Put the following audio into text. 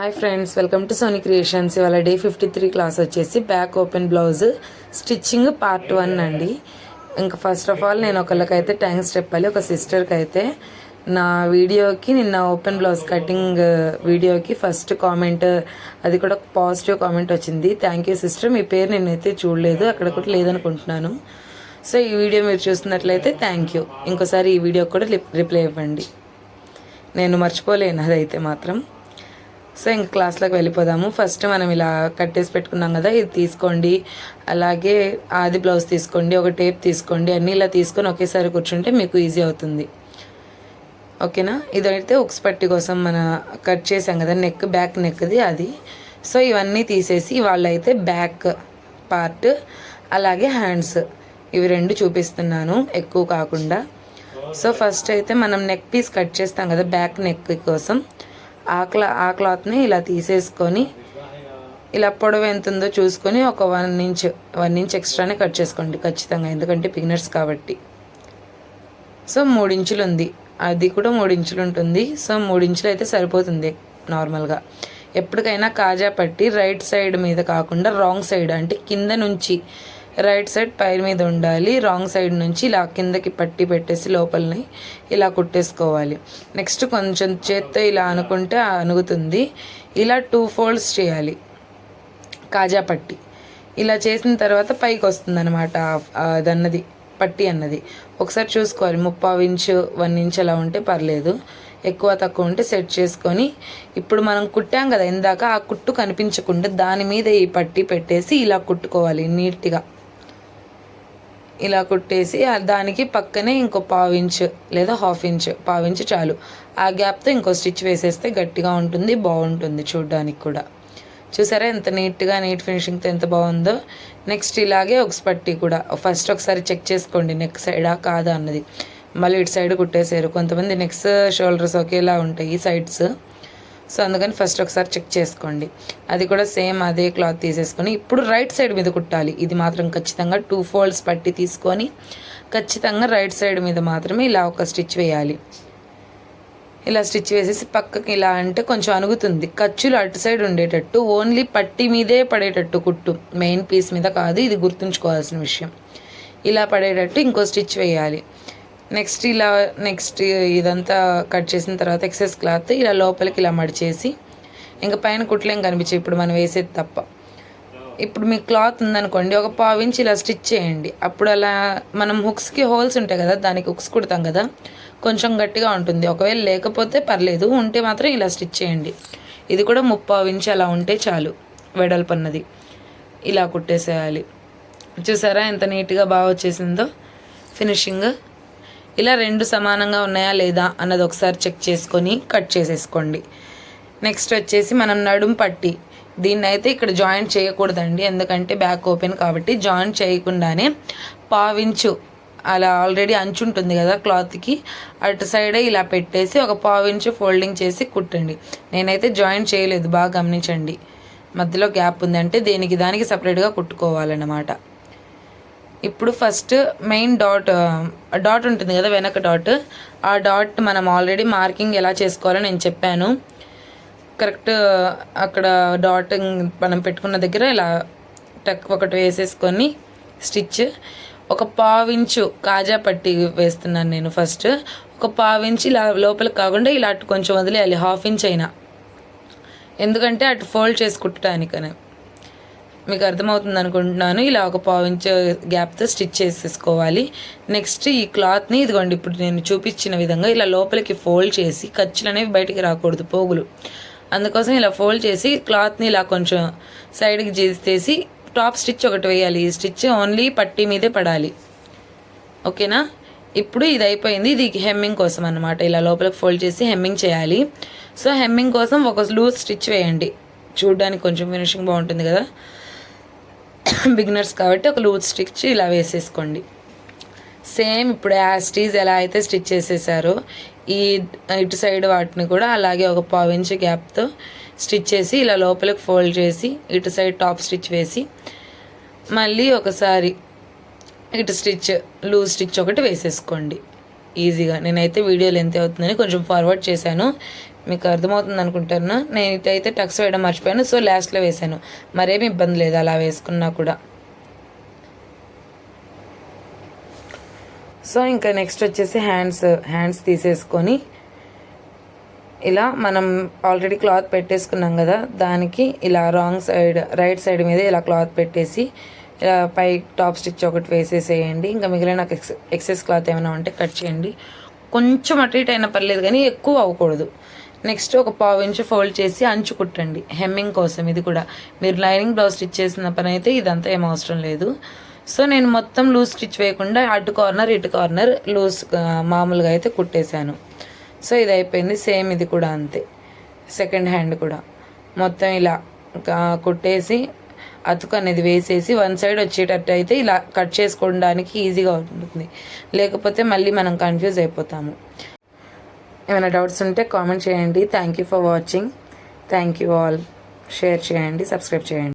Hi friends welcome to Soni creations ఇవాళ day fifty three class వచ్చేసి back open blouse stitching part one అండి. ఇంకా first of all నేను ఒకళ్ళకైతే thanks చెప్పాలి. ఒక సిస్టర్కి అయితే నా వీడియోకి నిన్న ఓపెన్ బ్లౌజ్ కటింగ్ వీడియోకి ఫస్ట్ కామెంట్ అది కూడా పాజిటివ్ కామెంట్ వచ్చింది. థ్యాంక్ యూ సిస్టర్ మీ పేరు నేనైతే చూడలేదు అక్కడ కూడా లేదనుకుంటున్నాను. సో ఈ వీడియో మీరు చూస్తున్నట్లయితే థ్యాంక్ యూ ఇంకోసారి ఈ వీడియో కూడా రిప్లై ఇవ్వండి. నేను మర్చిపోలేను అదైతే మాత్రం. సో ఇంక క్లాస్లోకి వెళ్ళిపోదాము. ఫస్ట్ మనం ఇలా కట్టేసి పెట్టుకున్నాం కదా ఇది తీసుకోండి. అలాగే ఆది బ్లౌజ్ తీసుకోండి ఒక టేప్ తీసుకోండి అన్నీ ఇలా తీసుకొని ఒకేసారి కూర్చుంటే మీకు ఈజీ అవుతుంది. ఓకేనా ఇదైతే ఉక్స్ పట్టి కోసం మన కట్ చేసాం కదా నెక్ బ్యాక్ నెక్ది అది. సో ఇవన్నీ తీసేసి వాళ్ళైతే బ్యాక్ పార్ట్ అలాగే హ్యాండ్స్ ఇవి రెండు చూపిస్తున్నాను ఎక్కువ కాకుండా. సో ఫస్ట్ అయితే మనం నెక్ పీస్ కట్ చేస్తాం కదా బ్యాక్ నెక్ కోసం. ఆ క్లా ఆ క్లాత్ని ఇలా తీసేసుకొని ఇలా పొడవు ఎంత ఉందో చూసుకొని ఒక వన్ ఇంచ్ వన్ ఇంచ్ ఎక్స్ట్రానే కట్ చేసుకోండి ఖచ్చితంగా ఎందుకంటే బిగినర్స్ కాబట్టి. సో మూడించులు ఉంది అది కూడా మూడించులు ఉంటుంది సో మూడించులు అయితే సరిపోతుంది నార్మల్గా. ఎప్పటికైనా కాజా పట్టి రైట్ సైడ్ మీద కాకుండా రాంగ్ సైడ్ అంటే కింద నుంచి రైట్ సైడ్ పై మీద ఉండాలి రాంగ్ సైడ్ నుంచి ఇలా కిందకి పట్టి పెట్టేసి లోపలని ఇలా కుట్టేసుకోవాలి. నెక్స్ట్ కొంచెం చేత్తో ఇలా అనుకుంటే అనుగుతుంది. ఇలా టూ ఫోల్డ్స్ చేయాలి. కాజా పట్టి. ఇలా చేసిన తర్వాత పైకి వస్తుంది అనమాట అదన్నది పట్టి అన్నది. ఒకసారి చూసుకోవాలి. ముప్పావు ఇంచు వన్ ఇంచ్ అలా ఉంటే పర్లేదు. ఎక్కువ తక్కువ ఉంటే సెట్ చేసుకొని. ఇప్పుడు మనం కుట్టాం కదా ఇందాక ఆ కుట్టు కనిపించకుండా దాని మీద ఈ పట్టి పెట్టేసి ఇలా కుట్టుకోవాలి నీట్గా. ఇలా కుట్టేసి దానికి పక్కనే ఇంకో పావు ఇంచ్ లేదా హాఫ్ ఇంచ్ పావు ఇంచ్ చాలు. ఆ గ్యాప్తో ఇంకో స్టిచ్ వేసేస్తే గట్టిగా ఉంటుంది బాగుంటుంది చూడడానికి కూడా. చూసారా ఎంత నీట్గా నీట్ ఫినిషింగ్తో ఎంత బాగుందో? నెక్స్ట్ ఇలాగే ఒక స్పట్టి కూడా. ఫస్ట్ ఒకసారి చెక్ చేసుకోండి నెక్ సైడా కాదా అన్నది. మళ్ళీ ఇటు సైడ్ కుట్టేసారు కొంతమంది నెక్స్ షోల్డర్స్ ఒకేలా ఉంటాయి సైడ్స్. సో అందుకని ఫస్ట్ ఒకసారి చెక్ చేసుకోండి. అది కూడా సేమ్ అదే క్లాత్ తీసేసుకొని ఇప్పుడు రైట్ సైడ్ మీద కుట్టాలి. ఇది మాత్రం ఖచ్చితంగా టూ ఫోల్డ్స్ పట్టి తీసుకొని ఖచ్చితంగా రైట్ సైడ్ మీద మాత్రమే ఇలా ఒక స్టిచ్ వేయాలి. ఇలా స్టిచ్ వేసేసి పక్కకి ఇలా అంటే కొంచెం అనుగుతుంది ఖర్చులు అటు సైడ్ ఉండేటట్టు ఓన్లీ పట్టి మీదే పడేటట్టు కుట్టు. మెయిన్ పీస్ మీద కాదు ఇది గుర్తుంచుకోవాల్సిన విషయం. ఇలా పడేటట్టు ఇంకో స్టిచ్ వేయాలి. నెక్స్ట్ ఇలా నెక్స్ట్ ఇదంతా కట్ చేసిన తర్వాత ఎక్సెస్ క్లాత్ ఇలా లోపలికి ఇలా మడిచేసి ఇంకా పైన కుట్లేం కనిపించే ఇప్పుడు మనం వేసేది తప్ప. ఇప్పుడు మీ క్లాత్ ఉందనుకోండి ఒక పావు ఇలా స్టిచ్ చేయండి. అప్పుడు అలా మనం హుక్స్కి హోల్స్ ఉంటాయి కదా దానికి హుక్స్ కుడతాం కదా కొంచెం గట్టిగా ఉంటుంది. ఒకవేళ లేకపోతే పర్లేదు ఉంటే మాత్రం ఇలా స్టిచ్ చేయండి. ఇది కూడా ముప్పావు ఇంచ్ అలా ఉంటే చాలు వెడల్పన్నది. ఇలా కుట్టేసేయాలి. చూసారా ఎంత నీట్గా బాగా వచ్చేసిందో ఫినిషింగ్. ఇలా రెండు సమానంగా ఉన్నాయా లేదా అన్నది ఒకసారి చెక్ చేసుకొని కట్ చేసేసుకోండి. నెక్స్ట్ వచ్చేసి మనం నడుం పట్టి దీన్ని అయితే ఇక్కడ జాయింట్ చేయకూడదండి. ఎందుకంటే బ్యాక్ ఓపెన్ కాబట్టి జాయింట్ చేయకుండానే పావించు అలా ఆల్రెడీ అంచు ఉంటుంది కదా క్లాత్కి అటు సైడే ఇలా పెట్టేసి ఒక పావించు ఫోల్డింగ్ చేసి కుట్టండి. నేనైతే జాయింట్ చేయలేదు బాగా గమనించండి. మధ్యలో గ్యాప్ ఉందంటే దేనికి దానికి సపరేట్గా కుట్టుకోవాలన్నమాట. ఇప్పుడు ఫస్ట్ మెయిన్ డాట్ డాట్ ఉంటుంది కదా వెనక డాట్ ఆ డాట్ మనం ఆల్రెడీ మార్కింగ్ ఎలా చేసుకోవాలో నేను చెప్పాను. కరెక్ట్ అక్కడ డాట్ మనం పెట్టుకున్న దగ్గర ఇలా టక్ ఒకటి వేసేసుకొని స్టిచ్ ఒక పావించు కాజా పట్టి వేస్తున్నాను నేను ఫస్ట్ ఒక పావించి ఇలా లోపలికి కాకుండా ఇలా అటు కొంచెం వదిలేయాలి హాఫ్ ఇంచ్ అయినా. ఎందుకంటే అటు ఫోల్డ్ చేసి కుట్టడానికని మీకు అర్థమవుతుంది అనుకుంటున్నాను. ఇలా ఒక పావు గ్యాప్తో స్టిచ్ చేసేసుకోవాలి. నెక్స్ట్ ఈ క్లాత్ని ఇదిగోండి ఇప్పుడు నేను చూపించిన విధంగా ఇలా లోపలికి ఫోల్డ్ చేసి ఖర్చులు అనేవి బయటికి రాకూడదు పోగులు. అందుకోసం ఇలా ఫోల్డ్ చేసి క్లాత్ని ఇలా కొంచెం సైడ్కి చేసేసి టాప్ స్టిచ్ ఒకటి వేయాలి. ఈ స్టిచ్ ఓన్లీ పట్టీ మీదే పడాలి. ఓకేనా? ఇప్పుడు ఇది అయిపోయింది. ఇది హెమ్మింగ్ కోసం అనమాట ఇలా లోపలికి ఫోల్డ్ చేసి హెమ్మింగ్ చేయాలి. సో హెమ్మింగ్ కోసం ఒక లూజ్ స్టిచ్ వేయండి. చూడడానికి కొంచెం ఫినిషింగ్ బాగుంటుంది కదా. బిగినర్స్ కాబట్టి ఒక లూజ్ స్టిచ్ ఇలా వేసేసుకోండి. సేమ్ ఇప్పుడు యాస్టీజ్ ఎలా అయితే స్టిచ్ చేసేసారో ఈ ఇటు సైడ్ వాటిని కూడా అలాగే ఒక పావు ఇంచ్ గ్యాప్తో స్టిచ్ చేసి ఇలా లోపలికి ఫోల్డ్ చేసి ఇటు సైడ్ టాప్ స్టిచ్ వేసి మళ్ళీ ఒకసారి ఇటు స్టిచ్ లూజ్ స్టిచ్ ఒకటి వేసేసుకోండి. ఈజీగా. నేనైతే వీడియోలు ఎంత అవుతుందని కొంచెం ఫార్వర్డ్ చేశాను. మీకు అర్థమవుతుంది అనుకుంటాను. నేను ఇటైతే టక్స్ వేయడం మర్చిపోయాను. సో లాస్ట్లో వేసాను మరేమి ఇబ్బంది లేదు. అలా వేసుకున్నా కూడా. సో ఇంకా నెక్స్ట్ వచ్చేసి హ్యాండ్స్ హ్యాండ్స్ తీసేసుకొని ఇలా మనం ఆల్రెడీ క్లాత్ పెట్టేసుకున్నాం కదా దానికి ఇలా రాంగ్ సైడ్ రైట్ సైడ్ మీద ఇలా క్లాత్ పెట్టేసి ఇలా పై టాప్ స్టిచ్ ఒకటి వేసేసేయండి. ఇంకా మిగిలిన ఎక్స్ ఎక్సెస్ క్లాత్ ఏమైనా ఉంటే కట్ చేయండి. కొంచెం అటు ఇటు అయినా పర్లేదు కానీ ఎక్కువ అవ్వకూడదు. నెక్స్ట్ ఒక పావు ఇంచు ఫోల్డ్ చేసి అంచు కుట్టండి. హెమ్మింగ్ కోసం ఇది కూడా. మీరు లైనింగ్ బ్లౌజ్ స్టిచ్ చేసిన పని అయితే ఇదంతా ఏం అవసరం లేదు. సో నేను మొత్తం లూజ్ స్టిచ్ వేయకుండా అటు కార్నర్ ఇటు కార్నర్ లూజ్ మామూలుగా అయితే కుట్టేశాను. సో ఇది అయిపోయింది. సేమ్ ఇది కూడా అంతే. సెకండ్ హ్యాండ్ కూడా. మొత్తం ఇలా కుట్టేసి అతుకు అనేది వేసేసి వన్ సైడ్ వచ్చేటట్టు అయితే ఇలా కట్ చేసుకోవడానికి ఈజీగా ఉంటుంది. లేకపోతే మళ్ళీ మనం కన్ఫ్యూజ్ అయిపోతాము. ఏమైనా డౌట్స్ ఉంటే కామెంట్ చేయండి. Thank you for watching thank you all share చేయండి. సబ్స్క్రైబ్ చేయండి.